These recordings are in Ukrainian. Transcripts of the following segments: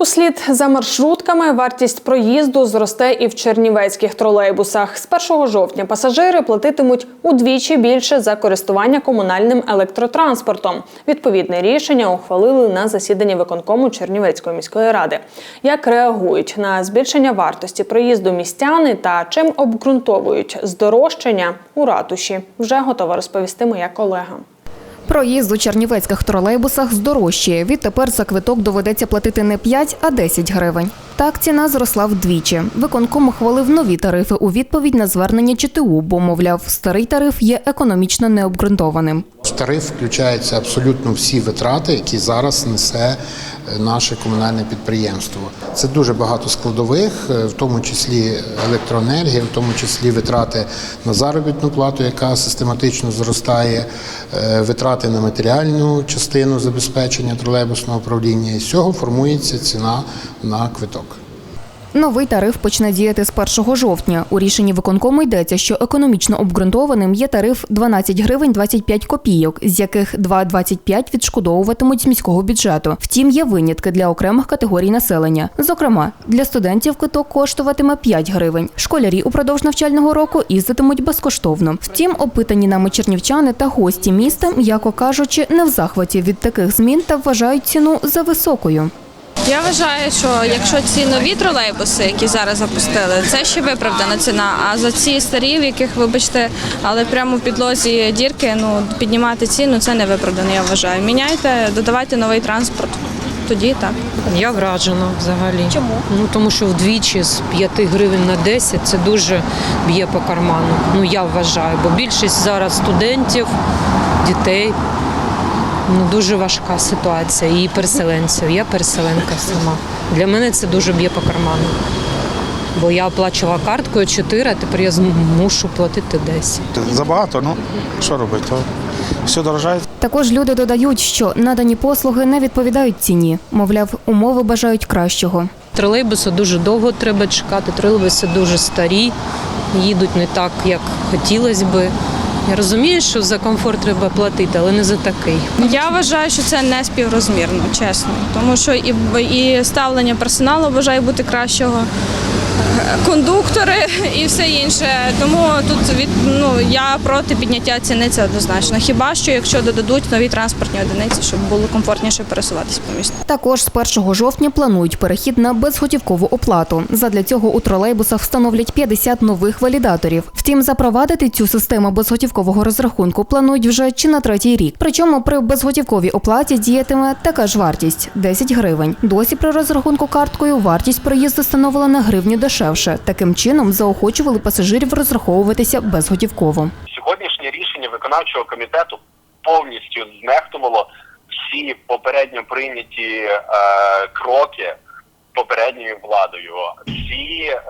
Услід за маршрутками вартість проїзду зросте і в чернівецьких тролейбусах. З 1 жовтня пасажири платитимуть удвічі більше за користування комунальним електротранспортом. Відповідне рішення ухвалили на засіданні виконкому Чернівецької міської ради. Як реагують на збільшення вартості проїзду містяни та чим обґрунтовують здорожчання у ратуші, вже готова розповісти моя колега. Проїзд у чернівецьких тролейбусах здорожчає. Відтепер за квиток доведеться платити не 5, а 10 гривень. Так ціна зросла вдвічі. Виконком ухвалив нові тарифи у відповідь на звернення ЧТУ, бо, мовляв, старий тариф є економічно необґрунтованим. Тариф включаються абсолютно всі витрати, які зараз несе е, наше комунальне підприємство. Це дуже багато складових, е, в тому числі електроенергія, в тому числі витрати на заробітну плату, яка систематично зростає, е, витрати на матеріальну частину забезпечення тролейбусного управління. І з цього формується ціна на квиток. Новий тариф почне діяти з 1 жовтня. У рішенні виконкому йдеться, що економічно обґрунтованим є тариф 12 гривень 25 копійок, з яких 2,25 відшкодовуватимуть з міського бюджету. Втім, є винятки для окремих категорій населення. Зокрема, для студентів квиток коштуватиме 5 гривень. Школярі упродовж навчального року їздитимуть безкоштовно. Втім, опитані нами чернівчани та гості міста, м'яко кажучи, не в захваті від таких змін та вважають ціну за високою. Я вважаю, що якщо ці нові тролейбуси, які зараз запустили, це ще виправдана ціна. А за ці старі, в яких, вибачте, але прямо в підлозі дірки, ну піднімати ціну це не виправдано, я вважаю. Міняйте, додавайте новий транспорт. Тоді так. Я вражена взагалі. Чому? Ну тому що вдвічі з 5 гривень на 10 це дуже б'є по карману. Ну я вважаю, бо більшість зараз студентів, дітей. Ну дуже важка ситуація. І переселенців. Я переселенка сама. Для мене це дуже б'є по карману. Бо я оплачувала карткою 4, а тепер я мушу платити 10. Забагато, ну що робити? то Все дорожає. Також люди додають, що надані послуги не відповідають ціні. Мовляв, умови бажають кращого. Тролейбуси дуже довго треба чекати, тролейбуси дуже старі, їдуть не так, як хотілося би. Я розумію, що за комфорт треба платити, але не за такий. Я вважаю, що це не співрозмірно, чесно. Тому що і, і ставлення персоналу вважаю бути кращого, кондуктори і все інше. Тому тут від ну я проти підняття ціни це однозначно. Хіба що якщо додадуть нові транспортні одиниці, щоб було комфортніше пересуватися по місту. Також з 1 жовтня планують перехід на безготівкову оплату. Задля цього у тролейбусах встановлять 50 нових валідаторів. Втім, запровадити цю систему безготівкового розрахунку планують вже чи на третій рік. Причому при безготівковій оплаті діятиме така ж вартість 10 гривень. Досі при розрахунку карткою вартість проїзду становила на гривню дешевше. Таким чином заохочували пасажирів розраховуватися безготівково. сьогоднішнє рішення виконавчого комітету повністю знехтувало всі попередньо прийняті е, кроки попередньою владою, всі, е,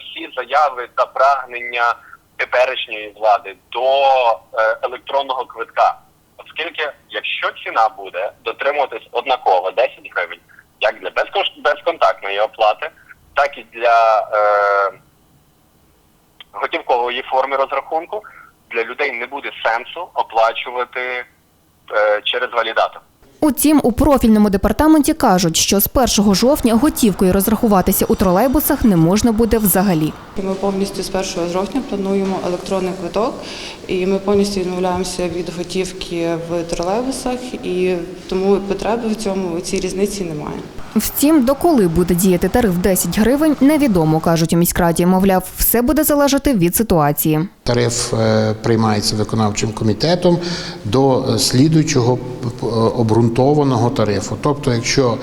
всі заяви та прагнення теперішньої влади до е, електронного квитка. Оскільки, якщо ціна буде дотримуватись однаково 10 гривень, як для безконтактної оплати, так і для е, готівкової форми розрахунку для людей не буде сенсу оплачувати е, через валідатор. Утім, у профільному департаменті кажуть, що з 1 жовтня готівкою розрахуватися у тролейбусах не можна буде взагалі. Ми повністю з 1 жовтня плануємо електронний квиток, і ми повністю відмовляємося від готівки в тролейбусах, і тому потреби в цьому у цій різниці немає. Втім, доколи буде діяти тариф 10 гривень, невідомо, кажуть у міськраді. Мовляв, все буде залежати від ситуації. Тариф е, приймається виконавчим комітетом до е, слідуючого обґрунтованого тарифу. Тобто, якщо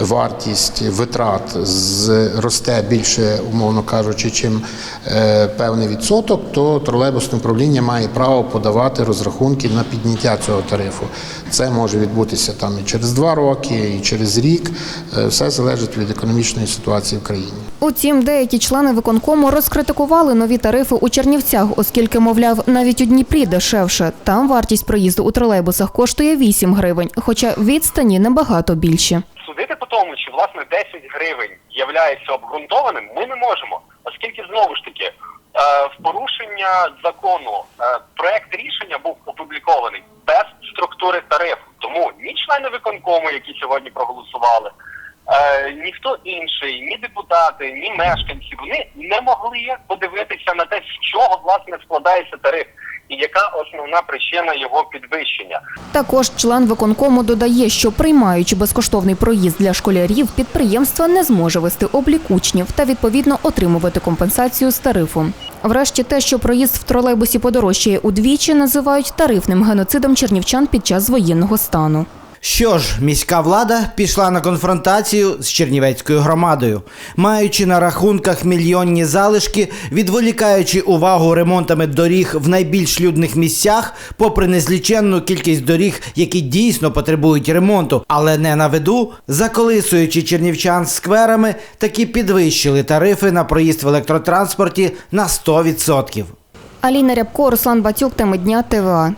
вартість витрат зросте більше, умовно кажучи, чим е, певний відсоток, то тролейбусне управління має право подавати розрахунки на підняття цього тарифу. Це може відбутися там і через два роки, і через рік. Е, Все залежить від економічної ситуації в країні. Утім, деякі члени виконкому розкритикували нові тарифи у Чернівцях, оскільки, мовляв, навіть у Дніпрі дешевше. Там вартість проїзду у тролейбусах коштує 8 гривень, хоча відстані набагато більші. Судити по тому, чи власне 10 гривень являється обґрунтованим, ми не можемо, оскільки знову ж таки е, в порушення закону е, проект рішення був опублікований без структури тарифу. Тому ні члени виконкому, які сьогодні проголосували, е, ніхто інший, ні депутати, ні мешканці, вони не могли подивитися на те, з чого власне складається тариф, і яка основна причина його підвищення. Також член виконкому додає, що приймаючи безкоштовний проїзд для школярів, підприємство не зможе вести облік учнів та відповідно отримувати компенсацію з тарифу. Врешті те, що проїзд в тролейбусі подорожчає удвічі, називають тарифним геноцидом чернівчан під час воєнного стану. Що ж, міська влада пішла на конфронтацію з Чернівецькою громадою, маючи на рахунках мільйонні залишки, відволікаючи увагу ремонтами доріг в найбільш людних місцях, попри незліченну кількість доріг, які дійсно потребують ремонту, але не на виду, заколисуючи чернівчан скверами, таки підвищили тарифи на проїзд в електротранспорті на 100%. Аліна Рябко, Руслан Батюк, теми дня ТВА.